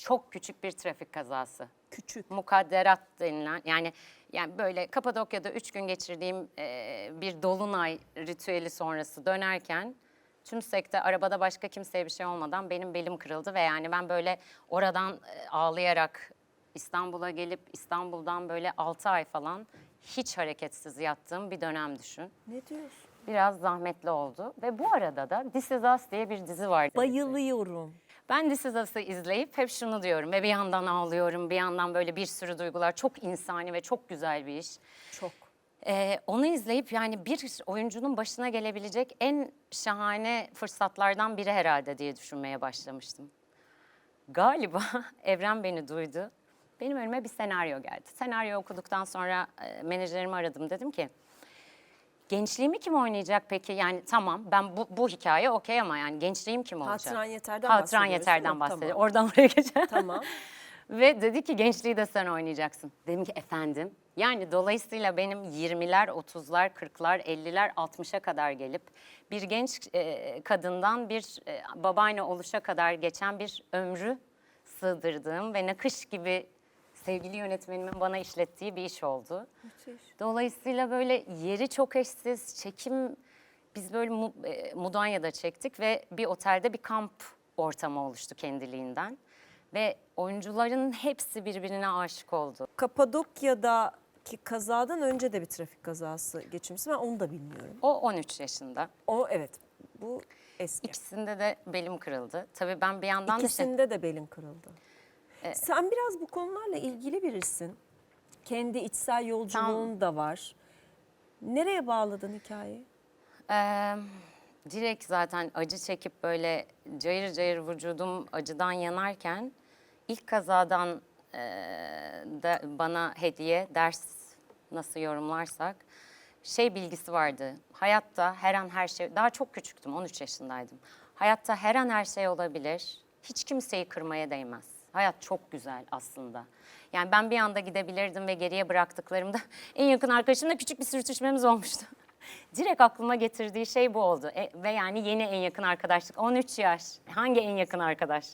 çok küçük bir trafik kazası. Küçük. Mukadderat denilen yani yani böyle Kapadokya'da üç gün geçirdiğim e, bir dolunay ritüeli sonrası dönerken Tümsek'te arabada başka kimseye bir şey olmadan benim belim kırıldı ve yani ben böyle oradan e, ağlayarak İstanbul'a gelip İstanbul'dan böyle 6 ay falan hiç hareketsiz yattığım bir dönem düşün. Ne diyorsun? Biraz zahmetli oldu ve bu arada da This Is Us diye bir dizi vardı. Bayılıyorum. Ben This Is Us'ı izleyip hep şunu diyorum ve bir yandan ağlıyorum, bir yandan böyle bir sürü duygular. Çok insani ve çok güzel bir iş. Çok. Ee, onu izleyip yani bir oyuncunun başına gelebilecek en şahane fırsatlardan biri herhalde diye düşünmeye başlamıştım. Galiba Evren beni duydu. Benim önüme bir senaryo geldi. Senaryo okuduktan sonra e, menajerimi aradım. Dedim ki gençliğimi kim oynayacak peki? Yani tamam ben bu, bu hikaye okey ama yani gençliğim kim olacak? Hatıran Yeter'den Hatıran Yeter'den bahsediyor. Tamam. Oradan oraya geçelim. Tamam. Ve dedi ki gençliği de sen oynayacaksın. Dedim ki efendim. Yani dolayısıyla benim 20'ler, 30'lar, 40'lar, 50'ler, 60'a kadar gelip bir genç e, kadından bir e, babaanne oluşa kadar geçen bir ömrü sığdırdığım ve nakış gibi sevgili yönetmenimin bana işlettiği bir iş oldu. Müthiş. Dolayısıyla böyle yeri çok eşsiz, çekim biz böyle e, Mudanya'da çektik ve bir otelde bir kamp ortamı oluştu kendiliğinden. Ve oyuncuların hepsi birbirine aşık oldu. Kapadokya'daki kazadan önce de bir trafik kazası geçirmişsin. Ben onu da bilmiyorum. O 13 yaşında. O evet. Bu eski. İkisinde de belim kırıldı. Tabii ben bir yandan da şey- İkisinde de belin kırıldı. Sen biraz bu konularla ilgili birisin. Kendi içsel yolculuğun da var. Nereye bağladın hikayeyi? Ee, direkt zaten acı çekip böyle cayır cayır vücudum acıdan yanarken ilk kazadan e, da bana hediye ders nasıl yorumlarsak şey bilgisi vardı. Hayatta her an her şey daha çok küçüktüm 13 yaşındaydım. Hayatta her an her şey olabilir. Hiç kimseyi kırmaya değmez. Hayat çok güzel aslında. Yani ben bir anda gidebilirdim ve geriye bıraktıklarımda en yakın arkadaşımla küçük bir sürtüşmemiz olmuştu. Direkt aklıma getirdiği şey bu oldu. E, ve yani yeni en yakın arkadaşlık. 13 yaş. Hangi en yakın arkadaş?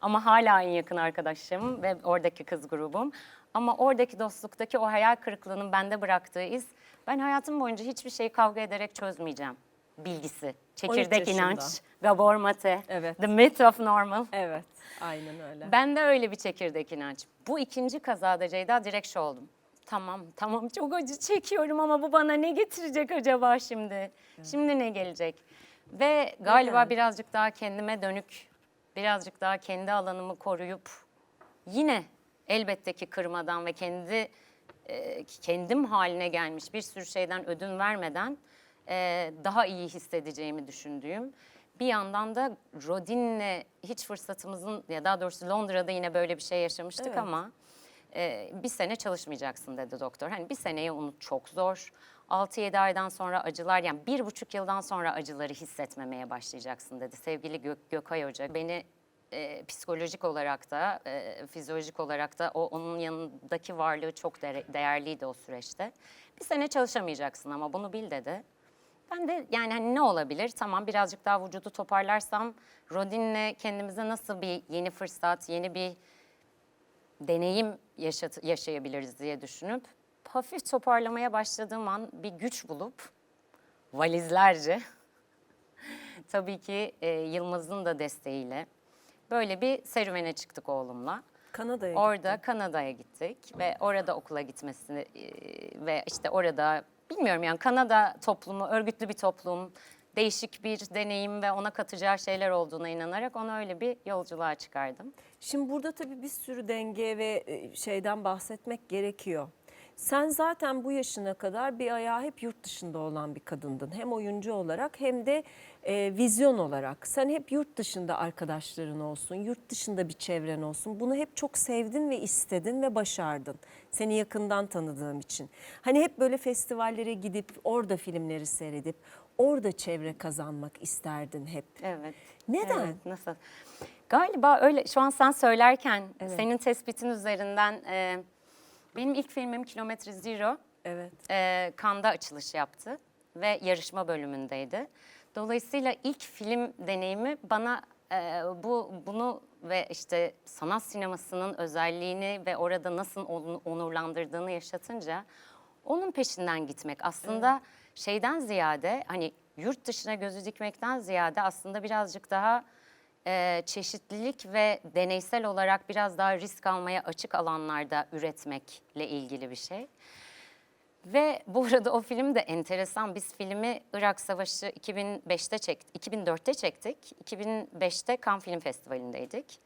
Ama hala en yakın arkadaşım ve oradaki kız grubum. Ama oradaki dostluktaki o hayal kırıklığının bende bıraktığı iz, ben hayatım boyunca hiçbir şeyi kavga ederek çözmeyeceğim bilgisi. Çekirdek inanç, Gabor Mate, Evet. The Myth of Normal. Evet. Aynen öyle. Ben de öyle bir çekirdek inanç. Bu ikinci kazada Ceyda direkt şey oldum. Tamam, tamam çok acı çekiyorum ama bu bana ne getirecek acaba şimdi? Şimdi ne gelecek? Ve galiba Neden? birazcık daha kendime dönük, birazcık daha kendi alanımı koruyup yine elbette ki kırmadan ve kendi kendim haline gelmiş bir sürü şeyden ödün vermeden e, daha iyi hissedeceğimi düşündüğüm. Bir yandan da Rodin'le hiç fırsatımızın ya daha doğrusu Londra'da yine böyle bir şey yaşamıştık Evet. ama e, bir sene çalışmayacaksın dedi doktor. Hani bir seneyi unut çok zor. 6-7 aydan sonra acılar yani bir buçuk yıldan sonra acıları hissetmemeye başlayacaksın dedi. Sevgili Gök, Gökay Hoca beni e, psikolojik olarak da e, fizyolojik olarak da o onun yanındaki varlığı çok değer- değerliydi o süreçte. Bir sene çalışamayacaksın ama bunu bil dedi. Ben de yani hani ne olabilir? Tamam birazcık daha vücudu toparlarsam Rodin'le kendimize nasıl bir yeni fırsat, yeni bir deneyim yaşat- yaşayabiliriz diye düşünüp hafif toparlamaya başladığım an bir güç bulup valizlerce tabii ki e, Yılmaz'ın da desteğiyle böyle bir serüvene çıktık oğlumla. Kanada'ya Orada Kanada'ya gittik ve orada okula gitmesini e, ve işte orada bilmiyorum yani Kanada toplumu örgütlü bir toplum, değişik bir deneyim ve ona katacağı şeyler olduğuna inanarak onu öyle bir yolculuğa çıkardım. Şimdi burada tabii bir sürü denge ve e, şeyden bahsetmek gerekiyor. Sen zaten bu yaşına kadar bir ayağı hep yurt dışında olan bir kadındın. Hem oyuncu olarak hem de e, vizyon olarak. Sen hep yurt dışında arkadaşların olsun, yurt dışında bir çevren olsun. Bunu hep çok sevdin ve istedin ve başardın. Seni yakından tanıdığım için. Hani hep böyle festivallere gidip orada filmleri seyredip orada çevre kazanmak isterdin hep. Evet. Neden? Evet, nasıl? Galiba öyle. Şu an sen söylerken Evet. senin tespitin üzerinden e, benim ilk filmim Kilometre Zero Evet. e, Cannes'da açılış yaptı ve yarışma bölümündeydi. Dolayısıyla ilk film deneyimi bana e, bu bunu ve işte sanat sinemasının özelliğini ve orada nasıl onu onurlandırdığını yaşatınca onun peşinden gitmek aslında şeyden ziyade hani yurt dışına gözü dikmekten ziyade aslında birazcık daha e, çeşitlilik ve deneysel olarak biraz daha risk almaya açık alanlarda üretmekle ilgili bir şey. Ve bu arada o film de enteresan. Biz filmi Irak Savaşı 2005'te çektik, 2004'te çektik. 2005'te Cannes Film Festivali'ndeydik.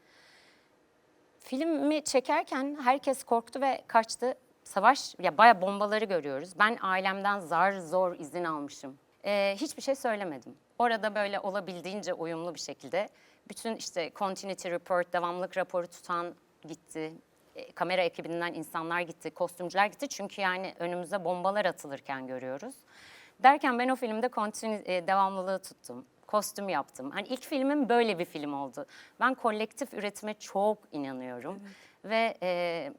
Filmi çekerken herkes korktu ve kaçtı. Savaş, ya bayağı bombaları görüyoruz. Ben ailemden zar zor izin almışım. Ee, hiçbir şey söylemedim. Orada böyle olabildiğince uyumlu bir şekilde bütün işte continuity report, devamlık raporu tutan gitti. E, kamera ekibinden insanlar gitti, kostümcüler gitti. Çünkü yani önümüze bombalar atılırken görüyoruz. Derken ben o filmde continue, e, devamlılığı tuttum. Kostüm yaptım. Hani ilk filmim böyle bir film oldu. Ben kolektif üretime çok inanıyorum. Ve e,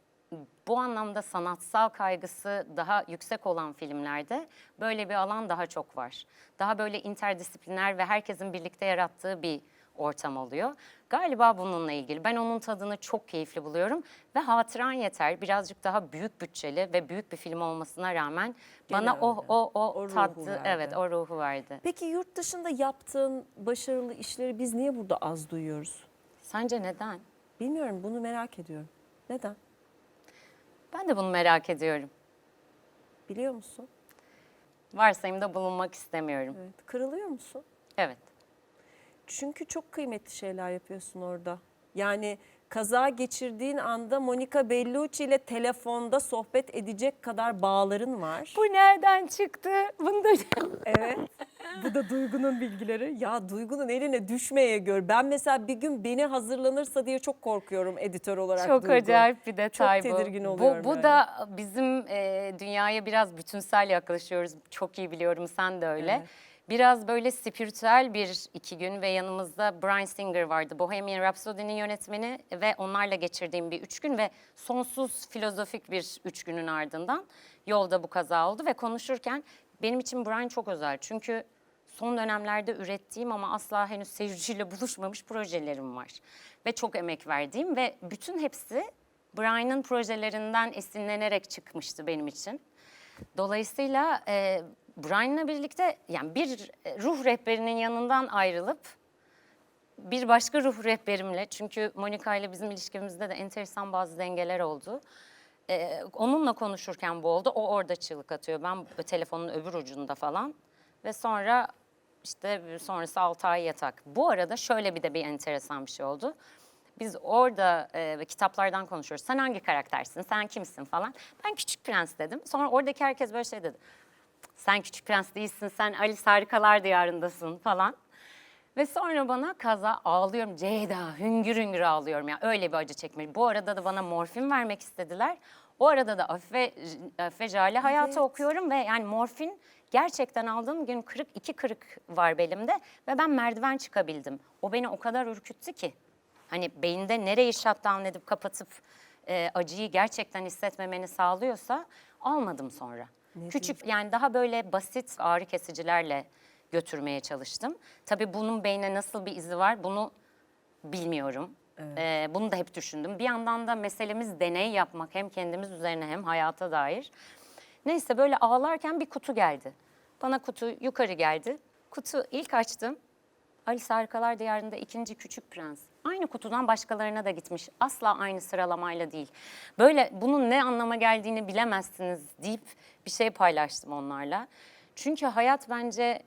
bu anlamda sanatsal kaygısı daha yüksek olan filmlerde böyle bir alan daha çok var. Daha böyle interdisipliner ve herkesin birlikte yarattığı bir ortam oluyor. Galiba bununla ilgili. Ben onun tadını çok keyifli buluyorum ve hatıran yeter. Birazcık daha büyük bütçeli ve büyük bir film olmasına rağmen Gene bana o o o, O ruhu tadı evet o ruhu verdi. Peki yurt dışında yaptığın başarılı işleri biz niye burada az duyuyoruz? Sence neden? Bilmiyorum bunu merak ediyorum. Neden? Ben de bunu merak ediyorum. Biliyor musun? Varsayımda bulunmak istemiyorum. Evet. Kırılıyor musun? Evet. Çünkü çok kıymetli şeyler yapıyorsun orada. Yani kaza geçirdiğin anda Monica Bellucci ile telefonda sohbet edecek kadar bağların var. Bu nereden çıktı? Bunu da Evet. Bu da Duygu'nun bilgileri. Ya Duygu'nun eline düşmeye gör. Ben mesela bir gün beni hazırlanırsa diye çok korkuyorum editör olarak Çok Duygu. acayip bir detay Çok bu. tedirgin bu. oluyorum Bu yani. da bizim e, dünyaya biraz bütünsel yaklaşıyoruz. Çok iyi biliyorum sen de öyle. Evet. Biraz böyle spiritüel bir iki gün ve yanımızda Brian Singer vardı. Bohemian Rhapsody'nin yönetmeni ve onlarla geçirdiğim bir üç gün ve sonsuz filozofik bir üç günün ardından yolda bu kaza oldu ve konuşurken benim için Brian çok özel. Çünkü son dönemlerde ürettiğim ama asla henüz seyirciyle buluşmamış projelerim var. Ve çok emek verdiğim ve bütün hepsi Brian'ın projelerinden esinlenerek çıkmıştı benim için. Dolayısıyla e, Brian'la birlikte yani bir e, ruh rehberinin yanından ayrılıp bir başka ruh rehberimle çünkü Monika ile bizim ilişkimizde de enteresan bazı dengeler oldu. Ee, onunla konuşurken bu oldu. O orada çığlık atıyor. Ben telefonun öbür ucunda falan. Ve sonra işte sonrası 6 ay yatak. Bu arada şöyle bir de bir enteresan bir şey oldu. Biz orada e, kitaplardan konuşuyoruz. Sen hangi karaktersin? Sen kimsin falan. Ben Küçük Prens dedim. Sonra oradaki herkes böyle şey dedi. Sen Küçük Prens değilsin. Sen Alice Harikalar Diyarındasın falan. Ve sonra bana kaza ağlıyorum. Ceyda hüngür hüngür ağlıyorum ya. Öyle bir acı çekmek. Bu arada da bana morfin vermek istediler. O arada da Afife, Afife Jale hayatı Evet. okuyorum ve yani morfin gerçekten aldığım gün kırık iki kırık var belimde ve ben merdiven çıkabildim. O beni o kadar ürküttü ki. Hani beyinde nereyi shutdown edip kapatıp e, acıyı gerçekten hissetmemeni sağlıyorsa almadım sonra. Küçük yani daha böyle basit ağrı kesicilerle götürmeye çalıştım. Tabii bunun beyne nasıl bir izi var bunu bilmiyorum. Ee, bunu da hep düşündüm. Bir yandan da meselemiz deney yapmak hem kendimiz üzerine hem hayata dair. Neyse böyle ağlarken bir kutu geldi. Bana kutu yukarı geldi. Kutu ilk açtım. Alice Harikalar Diyarı'nda ikinci Küçük Prens. Aynı kutudan başkalarına da gitmiş. Asla aynı sıralamayla değil. Böyle bunun ne anlama geldiğini bilemezsiniz deyip bir şey paylaştım onlarla. Çünkü hayat bence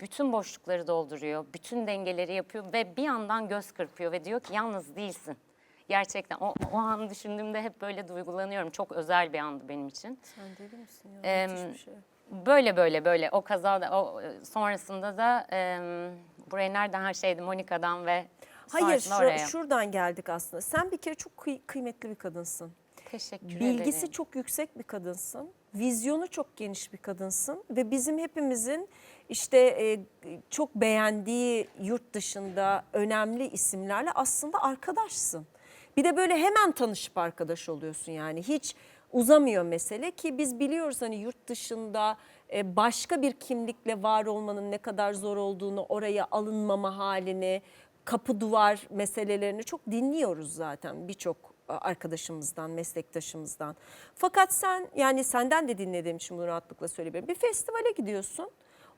bütün boşlukları dolduruyor, bütün dengeleri yapıyor ve bir yandan göz kırpıyor ve diyor ki yalnız değilsin. Gerçekten o, o an düşündüğümde hep böyle duygulanıyorum. Çok özel bir andı benim için. Sen deli misin ya? Em, Müthiş bir şey. Böyle böyle böyle o kazada o e, sonrasında da e, buraya nereden her şeydi Monika'dan ve Hayır sonrasında şu- oraya. şuradan geldik aslında. Sen bir kere çok kıy- kıymetli bir kadınsın. Teşekkür Bilgisi ederim. çok yüksek bir kadınsın. Vizyonu çok geniş bir kadınsın ve bizim hepimizin işte e, çok beğendiği yurt dışında önemli isimlerle aslında arkadaşsın. Bir de böyle hemen tanışıp arkadaş oluyorsun yani hiç uzamıyor mesele ki biz biliyoruz hani yurt dışında e, başka bir kimlikle var olmanın ne kadar zor olduğunu, oraya alınmama halini, kapı duvar meselelerini çok dinliyoruz zaten birçok e, arkadaşımızdan, meslektaşımızdan. Fakat sen yani senden de dinlediğim için bunu rahatlıkla söyleyebilirim. Bir festivale gidiyorsun.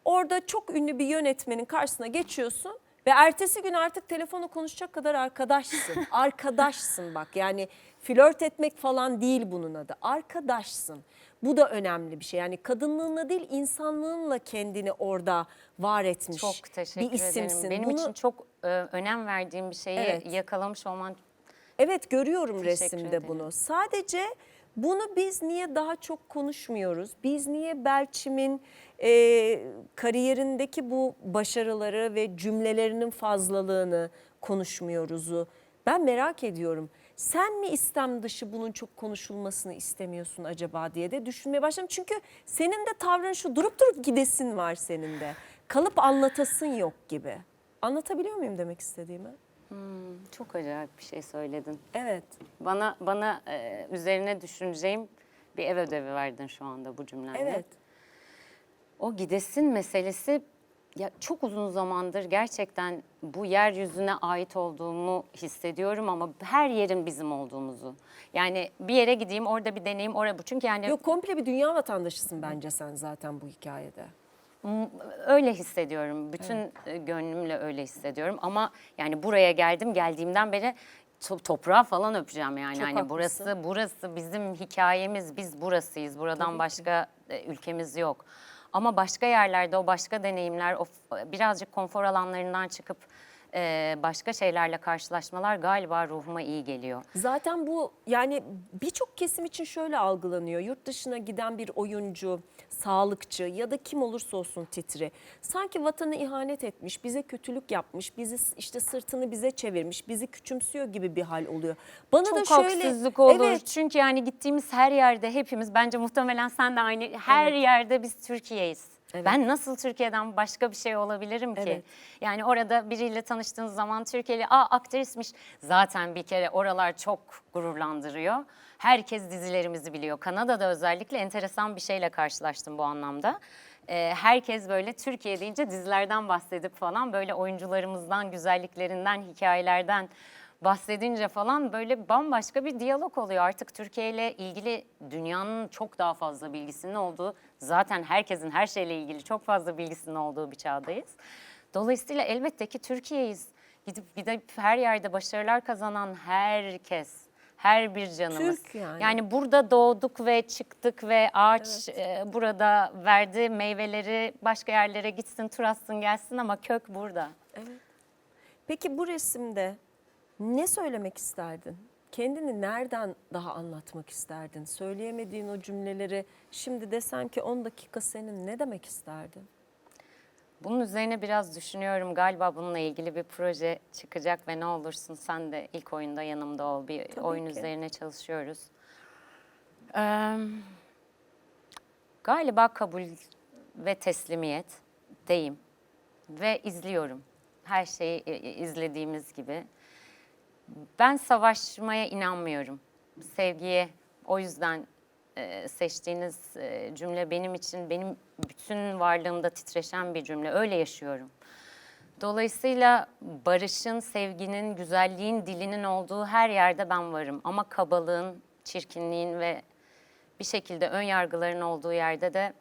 Orada çok ünlü bir yönetmenin karşısına geçiyorsun ve ertesi gün artık telefonu konuşacak kadar arkadaşsın. arkadaşsın bak yani flört etmek falan değil bunun adı. Arkadaşsın. Bu da önemli bir şey. Yani kadınlığınla değil insanlığınla kendini orada var etmiş Çok teşekkür bir isimsin. ederim. Benim Bunu- için çok e, önem verdiğim bir şeyi Evet. yakalamış olman Evet görüyorum Teşekkür resimde ederim. bunu. Sadece bunu biz niye daha çok konuşmuyoruz? Biz niye Belçim'in e, kariyerindeki bu başarıları ve cümlelerinin fazlalığını konuşmuyoruzu? Ben merak ediyorum. Sen mi istem dışı bunun çok konuşulmasını istemiyorsun acaba diye de düşünmeye başladım. Çünkü senin de tavrın şu durup durup gidesin var senin de. Kalıp anlatasın yok gibi. Anlatabiliyor muyum demek istediğimi? çok acayip bir şey söyledin. Evet. Bana bana e, üzerine düşüneceğim bir ev ödevi verdin şu anda bu cümlenle. Evet. O gidesin meselesi ya çok uzun zamandır gerçekten bu yeryüzüne ait olduğumu hissediyorum ama her yerin bizim olduğumuzu. Yani bir yere gideyim orada bir deneyim orada bu. Çünkü yani Yok komple bir dünya vatandaşısın bence sen zaten bu hikayede. öyle hissediyorum. Bütün e, gönlümle öyle hissediyorum. Ama yani buraya geldim geldiğimden beri to- toprağı falan öpeceğim yani. Çok hani haklısın. burası burası bizim hikayemiz. Biz burasıyız. Buradan başka e, ülkemiz yok. Ama başka yerlerde o başka deneyimler, o birazcık konfor alanlarından çıkıp e, başka şeylerle karşılaşmalar galiba ruhuma iyi geliyor. Zaten bu yani birçok kesim için şöyle algılanıyor. Yurt dışına giden bir oyuncu, sağlıkçı ya da kim olursa olsun titri. Sanki vatanı ihanet etmiş, bize kötülük yapmış, bizi işte sırtını bize çevirmiş, bizi küçümsüyor gibi bir hal oluyor. Bana da Çok şöyle haksızlık olur. Evet, Çünkü yani gittiğimiz her yerde hepimiz bence muhtemelen sen de aynı her yerde biz Türkiye'yiz. Evet. Ben nasıl Türkiye'den başka bir şey olabilirim ki? Evet. Yani orada biriyle tanıştığınız zaman Türkiye'li aa aktrismiş. Zaten bir kere oralar çok gururlandırıyor. Herkes dizilerimizi biliyor. Kanada'da özellikle enteresan bir şeyle karşılaştım bu anlamda. Ee, herkes böyle Türkiye deyince dizilerden bahsedip falan böyle oyuncularımızdan, güzelliklerinden, hikayelerden bahsedince falan böyle bambaşka bir diyalog oluyor. Artık Türkiye ile ilgili dünyanın çok daha fazla bilgisinin olduğu, zaten herkesin her şeyle ilgili çok fazla bilgisinin olduğu bir çağdayız. Dolayısıyla elbette ki Türkiye'yiz. Gidip gidip her yerde başarılar kazanan herkes, her bir canımız. Türk yani. Yani burada doğduk ve çıktık ve ağaç e, burada verdi meyveleri başka yerlere gitsin, tur atsın gelsin ama kök burada. Peki bu resimde ne söylemek isterdin? Kendini nereden daha anlatmak isterdin? Söyleyemediğin o cümleleri şimdi desen ki 10 dakika senin ne demek isterdin? Bunun üzerine biraz düşünüyorum. Galiba bununla ilgili bir proje çıkacak ve ne olursun sen de ilk oyunda yanımda ol. Bir Tabii oyun ki. üzerine çalışıyoruz. Ee, galiba kabul ve teslimiyet deyim ve izliyorum. Her şeyi e, e, izlediğimiz gibi. Ben savaşmaya inanmıyorum. Sevgiye o yüzden e, seçtiğiniz e, cümle benim için benim bütün varlığımda titreşen bir cümle. Öyle yaşıyorum. Dolayısıyla barışın, sevginin, güzelliğin dilinin olduğu her yerde ben varım. Ama kabalığın, çirkinliğin ve bir şekilde ön yargıların olduğu yerde de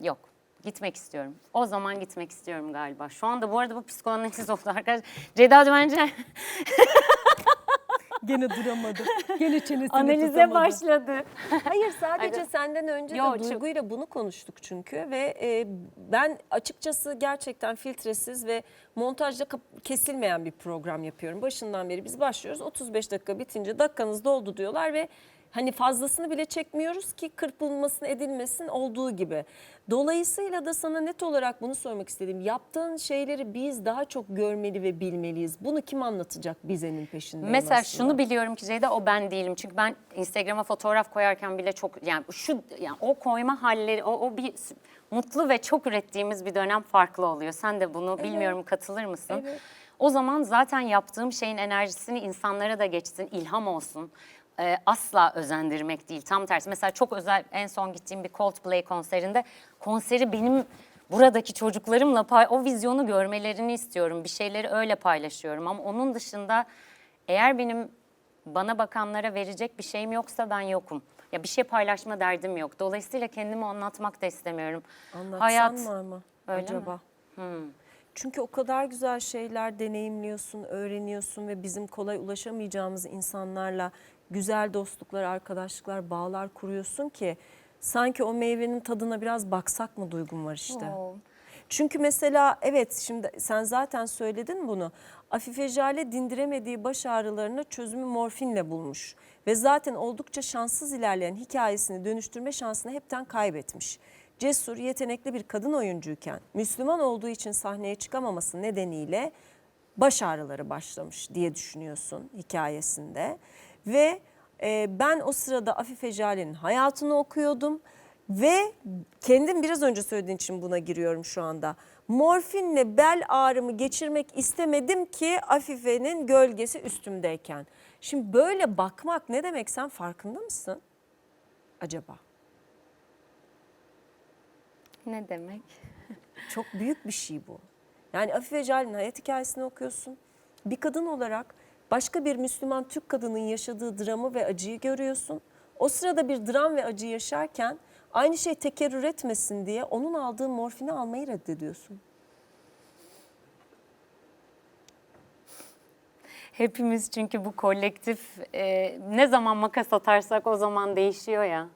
yok. Gitmek istiyorum. O zaman gitmek istiyorum galiba. Şu anda bu arada bu psikoanaliz oldu arkadaşlar. Ceyda bence Gene duramadı. Gene çenesini analize başladı. Hayır sadece Hayır. senden önce Yo, de çok- Duygu'yla bunu konuştuk çünkü ve e, ben açıkçası gerçekten filtresiz ve montajda kesilmeyen bir program yapıyorum. Başından beri biz başlıyoruz 35 dakika bitince dakikanız doldu diyorlar ve hani fazlasını bile çekmiyoruz ki kırpılmasın edilmesin olduğu gibi. Dolayısıyla da sana net olarak bunu sormak istedim. Yaptığın şeyleri biz daha çok görmeli ve bilmeliyiz. Bunu kim anlatacak bizenin peşinde? Mesela şunu biliyorum ki Ceyda o ben değilim. Çünkü ben Instagram'a fotoğraf koyarken bile çok yani şu yani o koyma halleri o, o bir mutlu ve çok ürettiğimiz bir dönem farklı oluyor. Sen de bunu bilmiyorum katılır mısın? Evet. O zaman zaten yaptığım şeyin enerjisini insanlara da geçsin, ilham olsun. Ee, asla özendirmek değil, tam tersi. Mesela çok özel en son gittiğim bir Coldplay konserinde konseri benim buradaki çocuklarımla pay o vizyonu görmelerini istiyorum. Bir şeyleri öyle paylaşıyorum ama onun dışında eğer benim bana bakanlara verecek bir şeyim yoksa ben yokum. Ya bir şey paylaşma derdim yok. Dolayısıyla kendimi anlatmak da istemiyorum. Anlatsan Hayat mı ama Öyle mi? acaba? Hmm. Çünkü o kadar güzel şeyler deneyimliyorsun, öğreniyorsun ve bizim kolay ulaşamayacağımız insanlarla güzel dostluklar, arkadaşlıklar, bağlar kuruyorsun ki sanki o meyvenin tadına biraz baksak mı duygum var işte. Oo. Çünkü mesela evet şimdi sen zaten söyledin bunu. Afife Jale dindiremediği baş ağrılarına çözümü morfinle bulmuş. Ve zaten oldukça şanssız ilerleyen hikayesini dönüştürme şansını hepten kaybetmiş. Cesur, yetenekli bir kadın oyuncuyken Müslüman olduğu için sahneye çıkamaması nedeniyle baş ağrıları başlamış diye düşünüyorsun hikayesinde. Ve e, ben o sırada Afife Jale'nin hayatını okuyordum ve kendim biraz önce söylediğin için buna giriyorum şu anda. Morfinle bel ağrımı geçirmek istemedim ki Afife'nin gölgesi üstümdeyken. Şimdi böyle bakmak ne demek sen farkında mısın acaba? Ne demek? Çok büyük bir şey bu. Yani Afife Jale'nin hayat hikayesini okuyorsun. Bir kadın olarak başka bir Müslüman Türk kadının yaşadığı dramı ve acıyı görüyorsun. O sırada bir dram ve acı yaşarken aynı şey tekerrür etmesin diye onun aldığı morfini almayı reddediyorsun. Hepimiz çünkü bu kolektif e, ne zaman makas atarsak o zaman değişiyor ya.